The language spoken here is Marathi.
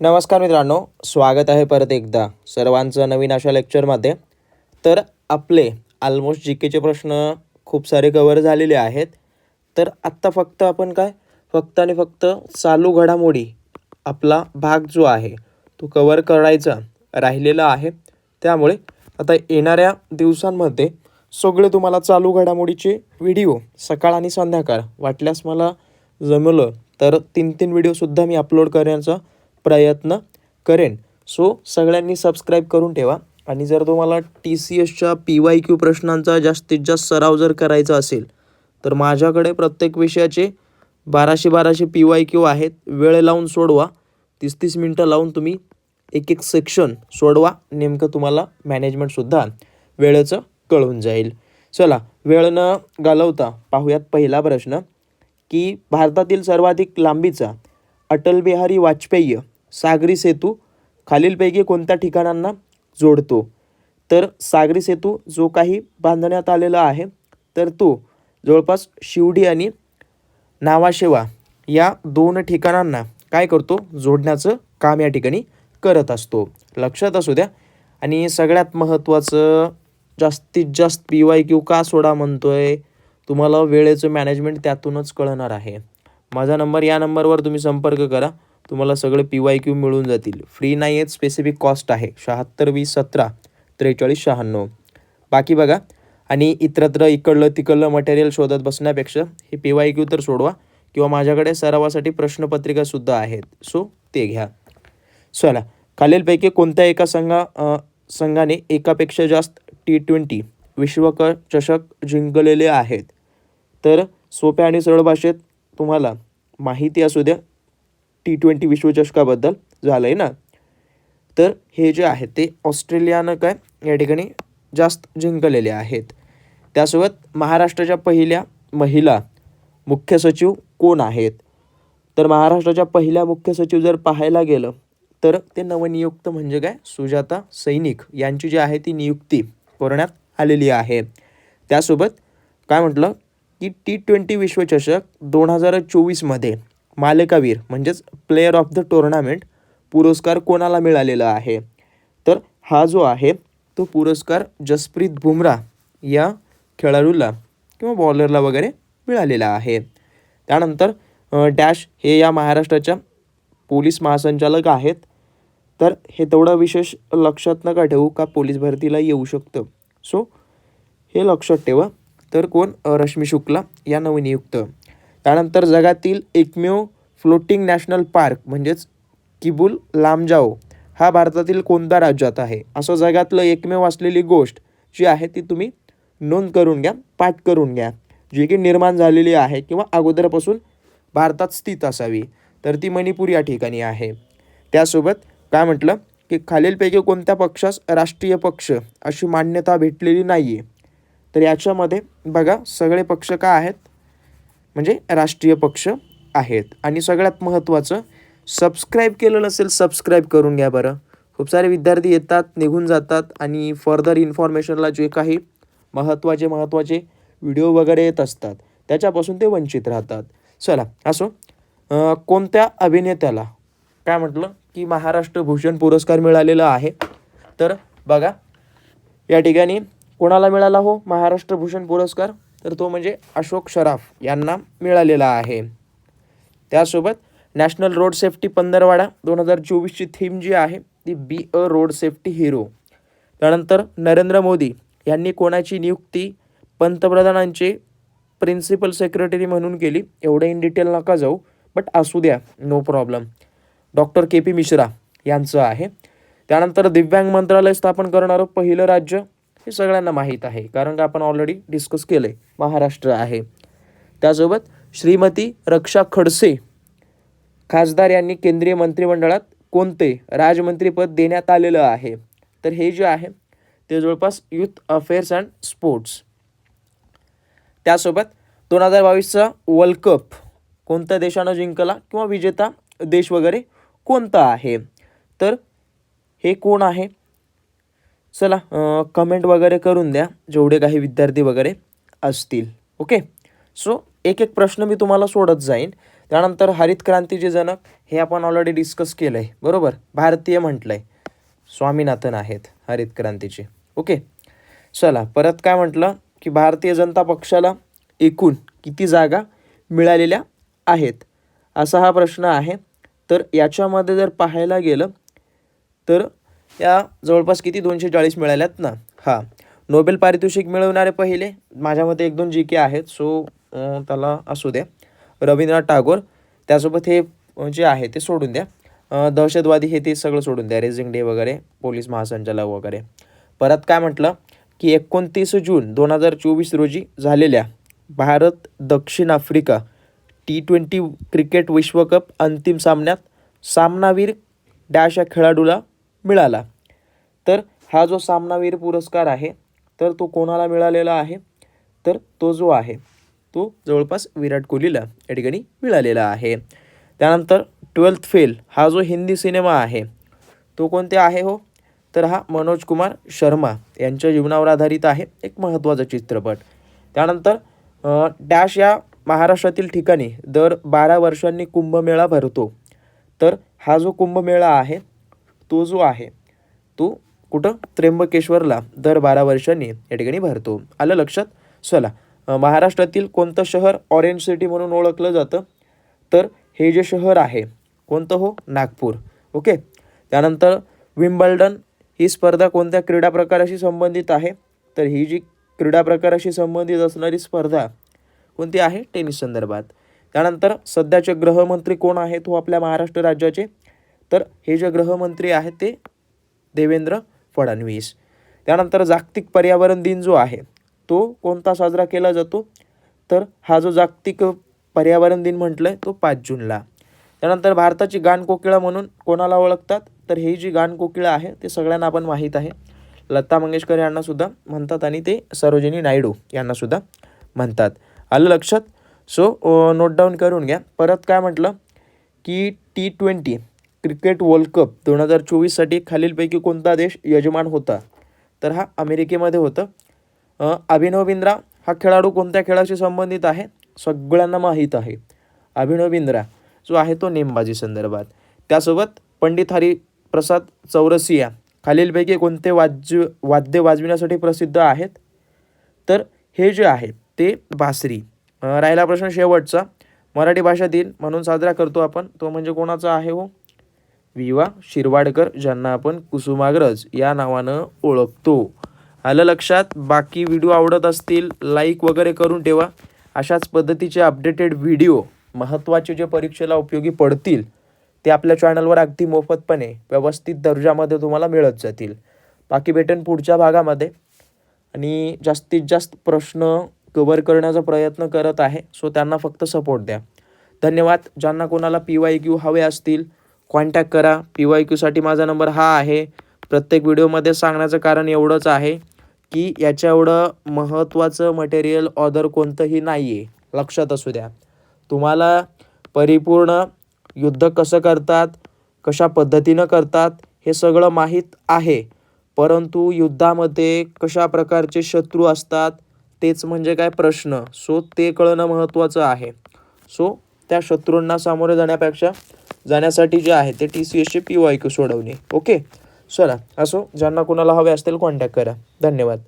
नमस्कार मित्रांनो स्वागत आहे परत एकदा सर्वांचं नवीन अशा लेक्चरमध्ये तर आपले ऑलमोस्ट जी केचे प्रश्न खूप सारे कवर झालेले आहेत. तर आत्ता फक्त आपण काय? फक्त आणि फक्त चालू घडामोडी आपला भाग जो आहे तो कवर करायचा राहिलेला आहे. त्यामुळे आता येणाऱ्या दिवसांमध्ये सगळे तुम्हाला चालू घडामोडीचे व्हिडिओ सकाळ आणि संध्याकाळ वाटल्यास मला जमलं तर तीन तीन व्हिडिओसुद्धा मी अपलोड करण्याचा प्रयत्न करेन. सो सगळ्यांनी सबस्क्राईब करून ठेवा. आणि जर तुम्हाला टी सी एसच्या पी वाय क्यू प्रश्नांचा जास्तीत जास्त सराव जर करायचा असेल तर माझ्याकडे प्रत्येक विषयाचे बाराशे बाराशे पी वाय क्यू आहेत. वेळ लावून सोडवा. तीस तीस मिनटं लावून तुम्ही एक एक सेक्शन सोडवा. नेमकं तुम्हाला मॅनेजमेंटसुद्धा वेळेचं कळून जाईल. चला वेळ न घालवता पाहूयात पहिला प्रश्न की भारतातील सर्वाधिक लांबीचा अटल बिहारी वाजपेयी सागरी सेतू खालीलपैकी कोणत्या ठिकाणांना जोडतो? तर सागरी सेतू जो काही बांधण्यात आलेला आहे तर तो जवळपास शिवडी आणि नावाशेवा या दोन ठिकाणांना काय करतो? जोडण्याचं काम या ठिकाणी करत असतो. लक्षात असू द्या. आणि सगळ्यात महत्त्वाचं जास्तीत जास्त पी वाय क्यू का सोडा म्हणतो आहे तुम्हाला वेळेचं मॅनेजमेंट त्यातूनच कळणार आहे. माझा नंबर या नंबरवर तुम्ही संपर्क करा. तुम्हाला सगळे पी वाय क्यू मिळून जातील. फ्री नाही आहेत स्पेसिफिक कॉस्ट आहे. शहात्तर वीस सतरा त्रेचाळीस शहाण्णव. बाकी बघा. आणि इतरत्र इकडलं तिकडलं मटेरियल शोधत बसण्यापेक्षा हे पी वाय क्यू तर सोडवा किंवा माझ्याकडे सरावासाठी प्रश्नपत्रिकासुद्धा आहेत. सो ते घ्या. चला. खालीलपैकी कोणत्या एका संघा संघाने एकापेक्षा जास्त टी ट्वेंटी विश्वक चषक जिंकलेले आहेत? तर सोप्या आणि सरळ भाषेत तुम्हाला माहिती असू द्या टी ट्वेंटी विश्वचषकाबद्दल झालं आहे ना? तर हे जे आहे ते ऑस्ट्रेलियानं काय या ठिकाणी जास्त जिंकलेले आहेत. त्यासोबत महाराष्ट्राच्या पहिल्या महिला मुख्य सचिव कोण आहेत? तर महाराष्ट्राच्या पहिल्या मुख्य सचिव जर पाहायला गेलं तर ते नवनियुक्त म्हणजे काय सुजाता सैनिक यांची जी आहे ती नियुक्ती करण्यात आलेली आहे. त्यासोबत काय म्हटलं की टी ट्वेंटी विश्वचषक दोन हजार चोवीसमध्ये मालकावीर म्हणजेच प्लेयर ऑफ द टुर्नामेंट पुरस्कार कोणाला मिळालेला आहे? तर हा जो आहे तो पुरस्कार जसप्रीत बुमराह या खेळाडूला किंवा बॉलरला वगैरे मिळालेला आहे. त्यानंतर डॅश हे या महाराष्ट्राच्या पोलीस महासंचालक आहेत. तर हे तेवढं विशेष लक्षात नका ठेवू का पोलीस भरतीला येऊ शकतं. सो हे लक्षात ठेवा. तर कोण? रश्मी शुक्ला या नवनियुक्त. त्यानंतर जगातील एकमेव फ्लोटिंग नॅशनल पार्क म्हणजेच किबुल लामजाओ हा भारतातील कोणत्या राज्यात आहे? असं जगातलं एकमेव असलेली गोष्ट जी आहे ती तुम्ही नोंद करून घ्या पाठ करून घ्या. जी की निर्माण झालेली आहे किंवा अगोदरपासून भारतात स्थित असावी. तर ती मणिपूर या ठिकाणी आहे. त्यासोबत काय म्हटलं? की खालीलपैकी कोणत्या पक्षास राष्ट्रीय पक्ष अशी मान्यता भेटलेली नाही आहे तर याच्यामध्ये बघा सगळे पक्ष काय आहेत? म्हणजे राष्ट्रीय पक्ष आहेत. आणि सगळ्यात महत्त्वाचं सबस्क्राईब केलं नसेल सबस्क्राईब करून घ्या बरं. खूप सारे विद्यार्थी येतात निघून जातात आणि फर्दर इन्फॉर्मेशनला जे काही महत्त्वाचे महत्त्वाचे व्हिडिओ वगैरे येत असतात त्याच्यापासून ते वंचित राहतात. चला असो. कोणत्या अभिनेत्याला काय म्हटलं? की महाराष्ट्र भूषण पुरस्कार मिळालेला आहे. तर बघा या ठिकाणी कोणाला मिळाला हो? महाराष्ट्र भूषण पुरस्कार? तर तो म्हणजे अशोक शराफ यांना मिळालेला आहे. त्यासोबत नॅशनल रोड सेफ्टी पंधरवाडा दोन हजार चोवीसची थीम जी आहे ती be a road safety hero. त्यानंतर नरेंद्र मोदी यांनी कोणाची नियुक्ती पंतप्रधानांचे प्रिन्सिपल सेक्रेटरी म्हणून केली एवढं इन डिटेल नका जाऊ बट असू द्या no problem. Doctor K P Mishra यांचं आहे. त्यानंतर दिव्यांग मंत्रालय स्थापन करणारं पहिलं राज्य हे सगळ्यांना माहीत आहे कारण का आपण ऑलरेडी डिस्कस केलं आहे महाराष्ट्र आहे. त्यासोबत श्रीमती रक्षा खडसे खासदार यांनी केंद्रीय मंत्रिमंडळात कोणते राजमंत्रीपद देण्यात आलेलं आहे? तर हे जे आहे ते जवळपास युथ अफेअर्स अँड स्पोर्ट्स त्यासोबत दोन हजार बावीसचा वर्ल्ड कप कोणत्या देशानं जिंकला किंवा विजेता देश वगैरे कोणता आहे? तर हे कोण आहे? चला कमेंट वगैरे करून द्या जेवढे काही विद्यार्थी वगैरे असतील. ओके सो एक एक प्रश्न मी तुम्हाला सोडत जाईन. त्यानंतर हरित क्रांतीचे जनक हे आपण ऑलरेडी डिस्कस केलं आहे बरोबर? भारतीय म्हटलं आहे स्वामीनाथन आहेत हरित क्रांतीचे. ओके चला परत काय म्हटलं? की भारतीय जनता पक्षाला एकूण किती जागा मिळालेल्या आहेत? असा हा प्रश्न आहे. तर याच्यामध्ये जर पाहायला गेलं तर या जवळपास किती? दोनशे चाळीस मिळाल्यात ना. हां. नोबेल पारितोषिक मिळवणारे पहिले माझ्या मते एक दोन जी के आहेत. सो त्याला असू द्या. रवींद्रनाथ टागोर त्यासोबत हे जे आहे ते सोडून द्या. दहशतवादी हे ते सगळं सोडून द्या. रेझिंग डे वगैरे पोलीस महासंचालक वगैरे. परत काय म्हटलं? की एकोणतीस जून दोन हजार चोवीस रोजी झालेल्या भारत दक्षिण आफ्रिका टी ट्वेंटी क्रिकेट विश्वकप अंतिम सामन्यात सामनावीर डॅश या खेळाडूला मिळाला. तर हा जो सामनावीर पुरस्कार आहे तर तो कोणाला मिळालेला आहे? तर तो जो आहे तो जवळपास विराट कोहलीला या ठिकाणी मिळालेला आहे. त्यानंतर ट्वेल्थ फेल हा जो हिंदी सिनेमा आहे तो कोणते आहे हो? तर हा मनोज कुमार शर्मा यांच्या जीवनावर आधारित आहे एक महत्त्वाचा चित्रपट. त्यानंतर डॅश या महाराष्ट्रातील ठिकाणी दर बारा वर्षांनी कुंभमेळा भरतो. तर हा जो कुंभमेळा आहे तो जो आहे तो कुठं? त्र्यंबकेश्वरला दर बारा वर्षांनी या ठिकाणी भरतो. आलं लक्षात? चला. महाराष्ट्रातील कोणतं शहर ऑरेंज सिटी म्हणून ओळखलं जातं? तर हे जे शहर आहे कोणतं हो? नागपूर. ओके? त्यानंतर विम्बल्डन ही स्पर्धा कोणत्या क्रीडा प्रकाराशी संबंधित आहे? तर ही जी क्रीडा प्रकाराशी संबंधित असणारी स्पर्धा कोणती आहे? टेनिस संदर्भात. त्यानंतर सध्याचे गृहमंत्री कोण आहेत हो आपल्या महाराष्ट्र राज्याचे? तर हे जे गृहमंत्री आहेत ते देवेंद्र फडणवीस. त्यानंतर जागतिक पर्यावरण दिन जो आहे तो कोणता साजरा केला जातो? तर हा जो जागतिक पर्यावरण दिन म्हटलं आहे तो पाच जूनला. त्यानंतर भारताची गानकोकिळा म्हणून कोणाला ओळखतात? तर ही जी गानकोकिळा आहे ते सगळ्यांना आपण माहीत आहे. लता मंगेशकर यांनासुद्धा म्हणतात आणि ते सरोजिनी नायडू यांनासुद्धा म्हणतात. आलं लक्षात? सो नोट डाऊन करून घ्या. परत काय म्हटलं? की T twenty cricket world cup दोन हजार चोवीससाठी खालीलपैकी कोणता देश यजमान होता? तर हा अमेरिकेमध्ये होतं. अभिनव बिंद्रा हा खेळाडू कोणत्या खेळाशी संबंधित आहे? सगळ्यांना माहीत आहे. अभिनव बिंद्रा जो आहे तो नेमबाजी संदर्भात. त्यासोबत पंडित हरी प्रसाद चौरसिया खालीलपैकी कोणते वाद्य वाद्य वाजविण्यासाठी प्रसिद्ध आहेत? तर हे जे आहे ते बासरी राहिला प्रश्न शेवटचा. मराठी भाषा दिन म्हणून साजरा करतो आपण. तो म्हणजे कोणाचा आहे हो? वि वा शिरवाडकर ज्यांना आपण कुसुमाग्रज या नावानं ओळखतो. आलं लक्षात? बाकी व्हिडिओ आवडत असतील लाईक वगैरे करून ठेवा. अशाच पद्धतीचे अपडेटेड व्हिडिओ महत्त्वाचे जे परीक्षेला उपयोगी पडतील ते आपल्या चॅनलवर अगदी मोफतपणे व्यवस्थित दर्जामध्ये तुम्हाला मिळत जातील. बाकी भेटेन पुढच्या भागामध्ये. आणि जास्तीत जास्त प्रश्न कवर करण्याचा प्रयत्न करत आहे सो त्यांना फक्त सपोर्ट द्या. धन्यवाद. ज्यांना कोणाला पी वाय क्यू हवे असतील कॉन्टॅक्ट करा. पी वाय क्यूसाठी माझा नंबर हा आहे. प्रत्येक व्हिडिओमध्ये सांगण्याचं कारण एवढंच आहे की याच्या एवढं महत्त्वाचं मटेरियल ऑदर कोणतंही नाही आहे लक्षात असू द्या. तुम्हाला परिपूर्ण युद्ध कसं करतात कशा पद्धतीनं करतात हे सगळं माहीत आहे. परंतु युद्धामध्ये कशा प्रकारचे शत्रू असतात तेच म्हणजे काय प्रश्न. सो ते कळणं महत्त्वाचं आहे. सो त्या शत्रूंना सामोरे जाण्यापेक्षा जाण्यासाठी जे आहे ते टी सी एसचे पी वाय क्यू सोडवणे. ओके चला असो ज्यांना कोणाला हवे असतील कॉन्टॅक्ट करा. धन्यवाद.